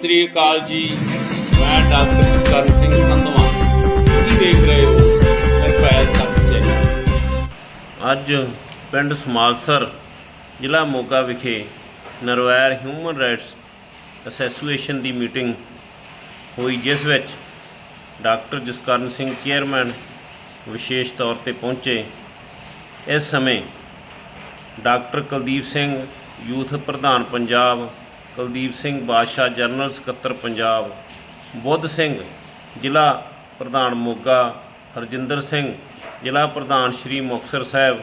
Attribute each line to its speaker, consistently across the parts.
Speaker 1: ਸ੍ਰੀ ਅਕਾਲ ਜੀ। ਮੈਂ ਡਾਕਟਰ ਜਸਕਰਨ ਸਿੰਘ ਸੰਧਵਾ। ਤੁਸੀਂ ਦੇਖ ਰਹੇ ਹੋ ਨਿਰਭੈ ਸੱਚ ਅੱਜ ਪਿੰਡ ਸਮਾਲਸਰ, ਜ਼ਿਲ੍ਹਾ ਮੋਗਾ ਵਿਖੇ ਨਰਵੈਰ ਹਿਊਮਨ ਰਾਈਟਸ ਐਸੋਸੀਏਸ਼ਨ ਦੀ ਮੀਟਿੰਗ ਹੋਈ, ਜਿਸ ਵਿੱਚ ਡਾਕਟਰ ਜਸਕਰਨ ਸਿੰਘ ਚੇਅਰਮੈਨ ਵਿਸ਼ੇਸ਼ ਤੌਰ ਤੇ ਪਹੁੰਚੇ। ਇਸ ਸਮੇਂ ਡਾਕਟਰ ਕੁਲਦੀਪ ਸਿੰਘ, ਯੂਥ ਪ੍ਰਧਾਨ ਪੰਜਾਬ ਕੁਲਦੀਪ ਸਿੰਘ ਬਾਦਸ਼ਾਹ, ਜਨਰਲ ਸਕੱਤਰ ਪੰਜਾਬ, ਬੁੱਧ ਸਿੰਘ, ਜ਼ਿਲ੍ਹਾ ਪ੍ਰਧਾਨ ਮੋਗਾ, ਹਰਜਿੰਦਰ ਸਿੰਘ, ਜ਼ਿਲ੍ਹਾ ਪ੍ਰਧਾਨ ਸ਼੍ਰੀ ਮੁਕਤਸਰ ਸਾਹਿਬ,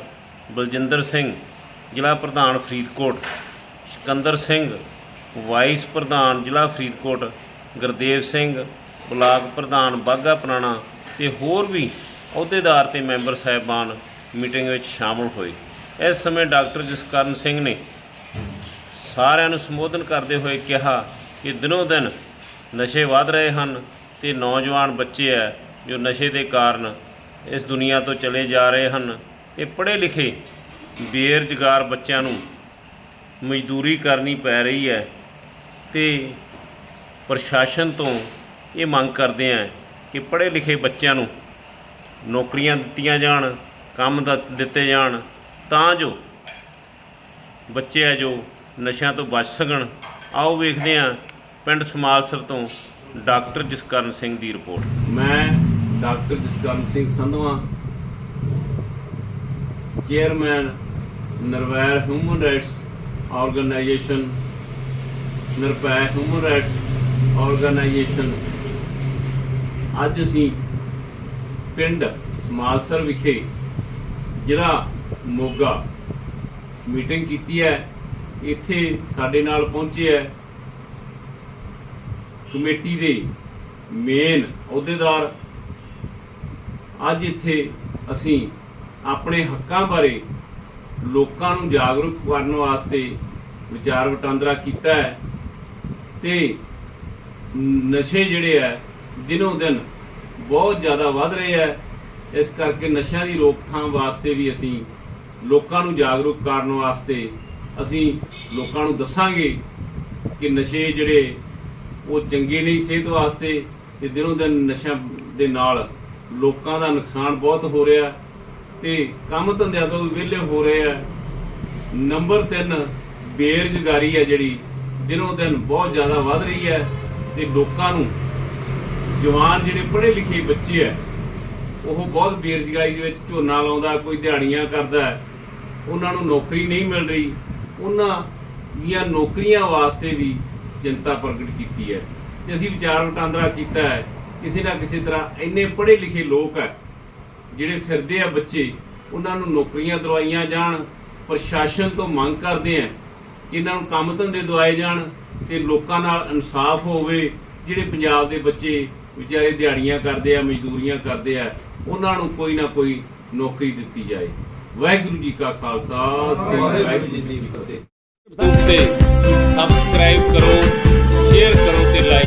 Speaker 1: ਬਲਜਿੰਦਰ ਸਿੰਘ, ਜ਼ਿਲ੍ਹਾ ਪ੍ਰਧਾਨ ਫਰੀਦਕੋਟ, ਸਿਕੰਦਰ ਸਿੰਘ, ਵਾਈਸ ਪ੍ਰਧਾਨ ਜ਼ਿਲ੍ਹਾ ਫਰੀਦਕੋਟ, ਗੁਰਦੇਵ ਸਿੰਘ, ਬਲਾਕ ਪ੍ਰਧਾਨ ਬਾਗਾ ਪੁਰਾਣਾ ਤੇ ਹੋਰ ਵੀ ਅਹੁਦੇਦਾਰ ਤੇ ਮੈਂਬਰ ਸਾਹਿਬਾਨ ਮੀਟਿੰਗ ਵਿੱਚ ਸ਼ਾਮਲ ਹੋਏ। ਇਸ ਸਮੇਂ ਡਾਕਟਰ ਜਸਕਰਨ ਸਿੰਘ ਨੇ ਸਾਰਿਆਂ ਨੂੰ ਸੰਬੋਧਨ ਕਰਦੇ ਹੋਏ ਕਿਹਾ ਕਿ ਦਿਨੋ ਦਿਨ ਨਸ਼ੇ ਵੱਧ ਰਹੇ ਹਨ ਤੇ ਨੌਜਵਾਨ ਬੱਚੇ ਹੈ ਜੋ ਨਸ਼ੇ ਦੇ ਕਾਰਨ ਇਸ ਦੁਨੀਆ ਤੋਂ ਚਲੇ ਜਾ ਰਹੇ ਹਨ ਤੇ ਪੜ੍ਹੇ ਲਿਖੇ ਬੇਰੁਜ਼ਗਾਰ ਬੱਚਿਆਂ ਨੂੰ ਮਜ਼ਦੂਰੀ ਕਰਨੀ ਪੈ ਰਹੀ ਹੈ ਤੇ ਪ੍ਰਸ਼ਾਸਨ ਤੋਂ ਇਹ ਮੰਗ ਕਰਦੇ ਹਾਂ ਕਿ ਪੜ੍ਹੇ ਲਿਖੇ ਬੱਚਿਆਂ ਨੂੰ ਨੌਕਰੀਆਂ ਦਿੱਤੀਆਂ ਜਾਣ, ਕੰਮ ਦਿੱਤੇ ਜਾਣ ਤਾਂ ਜੋ ਬੱਚੇ ਆ ਜੋ ਨਸ਼ਿਆਂ ਤੋਂ ਬਚ ਸਕਣ। ਆਓ ਵੇਖਦੇ ਹਾਂ ਪਿੰਡ ਸਮਾਲਸਰ ਤੋਂ ਡਾਕਟਰ ਜਸਕਰਨ ਸਿੰਘ ਦੀ ਰਿਪੋਰਟ। ਮੈਂ doctor Jaskaran Singh Sandhwa, chairman Narvair human rights organisation ਨਿਰਪੈ human rights organisation ਅੱਜ ਅਸੀਂ ਪਿੰਡ ਸਮਾਲਸਰ ਵਿਖੇ ਜ਼ਿਲ੍ਹਾ ਮੋਗਾ ਮੀਟਿੰਗ ਕੀਤੀ ਹੈ। ਇੱਥੇ ਸਾਡੇ ਨਾਲ ਪਹੁੰਚੇ ਹੈ। ਕਮੇਟੀ ਦੇ ਮੇਨ ਅਹੁਦੇਦਾਰ। ਅੱਜ ਇੱਥੇ ਅਸੀਂ ਆਪਣੇ ਹੱਕਾਂ ਬਾਰੇ ਲੋਕਾਂ ਨੂੰ ਜਾਗਰੂਕ ਕਰਨ ਵਾਸਤੇ ਵਿਚਾਰ ਵਟਾਂਦਰਾ ਕੀਤਾ ਹੈ ਤੇ ਨਸ਼ੇ ਜਿਹੜੇ ਆ ਦਿਨੋਂ ਦਿਨ ਬਹੁਤ ਜ਼ਿਆਦਾ ਵੱਧ ਰਹੇ ਆ ਇਸ ਕਰਕੇ ਨਸ਼ਿਆਂ ਦੀ ਰੋਕਥਾਮ ਵਾਸਤੇ ਵੀ ਅਸੀਂ ਲੋਕਾਂ ਨੂੰ ਜਾਗਰੂਕ ਕਰਨ ਵਾਸਤੇ ਅਸੀਂ ਲੋਕਾਂ ਨੂੰ ਦੱਸਾਂਗੇ ਕਿ ਨਸ਼ੇ ਜਿਹੜੇ ਉਹ ਚੰਗੇ ਨਹੀਂ ਸਿਹਤ ਵਾਸਤੇ ਤੇ ਦਿਨੋਂ ਦਿਨ ਨਸ਼ਿਆਂ ਦੇ ਨਾਲ ਲੋਕਾਂ ਦਾ ਨੁਕਸਾਨ ਬਹੁਤ ਹੋ ਰਿਹਾ ਤੇ ਕੰਮ ਧੰਦਿਆਂ ਤੋਂ ਵੀ ਵਿਹਲੇ ਹੋ ਰਹੇ ਆ। ਨੰਬਰ 3 ਬੇਰੁਜ਼ਗਾਰੀ ਹੈ ਜਿਹੜੀ, ਦਿਨੋਂ ਦਿਨ ਬਹੁਤ ਜ਼ਿਆਦਾ ਵੱਧ ਰਹੀ ਹੈ ਤੇ ਲੋਕਾਂ ਨੂੰ ਜਵਾਨ ਜਿਹੜੇ ਪੜ੍ਹੇ ਲਿਖੇ ਬੱਚੇ ਆ, ਉਹ ਬਹੁਤ ਬੇਰੁਜ਼ਗਾਰੀ ਦੇ ਵਿੱਚ ਝੋਨਾ ਲਾਉਂਦਾ, ਕੋਈ ਦਿਹਾੜੀਆਂ ਕਰਦਾ, ਉਹਨਾਂ ਨੂੰ ਨੌਕਰੀ ਨਹੀਂ ਮਿਲ ਰਹੀ। ਉਹਨਾਂ ਦੀਆਂ ਨੌਕਰੀਆਂ ਵਾਸਤੇ ਵੀ ਚਿੰਤਾ ਪ੍ਰਗਟ ਕੀਤੀ ਹੈ। ਤੇ ਅਸੀਂ ਵਿਚਾਰ ਵਟਾਂਦਰਾ ਕੀਤਾ ਹੈ। ਕਿਸੇ ਨਾ ਕਿਸੇ ਤਰ੍ਹਾਂ ਇੰਨੇ ਪੜ੍ਹੇ ਲਿਖੇ ਲੋਕ ਹੈ, ਜਿਹੜੇ ਫਿਰਦੇ ਆ ਬੱਚੇ, ਉਹਨਾਂ ਨੂੰ ਨੌਕਰੀਆਂ ਦਵਾਈਆਂ ਜਾਣ, ਪ੍ਰਸ਼ਾਸਨ ਤੋਂ ਮੰਗ ਕਰਦੇ ਆ ਕਿ ਇਹਨਾਂ ਨੂੰ ਕੰਮ ਧੰਦੇ ਦਵਾਏ ਜਾਣ ਤੇ ਲੋਕਾਂ ਨਾਲ ਇਨਸਾਫ ਹੋਵੇ। ਜਿਹੜੇ ਪੰਜਾਬ ਦੇ ਬੱਚੇ ਵਿਚਾਰੇ ਦਿਹਾੜੀਆਂ ਕਰਦੇ ਆ, ਮਜ਼ਦੂਰੀਆਂ ਕਰਦੇ ਆ, ਉਹਨਾਂ ਨੂੰ ਕੋਈ ਨਾ ਕੋਈ ਨੌਕਰੀ ਦਿੱਤੀ ਜਾਏ। ਵਾਹਿਗੁਰੂ ਜੀ ਕਾ ਖਾਲਸਾ ਸ੍ਰੀ ਵਾਹਿਗੁਰੂ ਜੀ ਕੀ ਫਤਿਹ। ਸਬਸਕ੍ਰਾਈਬ ਕਰੋ ਸ਼ੇਅਰ ਕਰੋ ਤੇ ਲਾਈਕ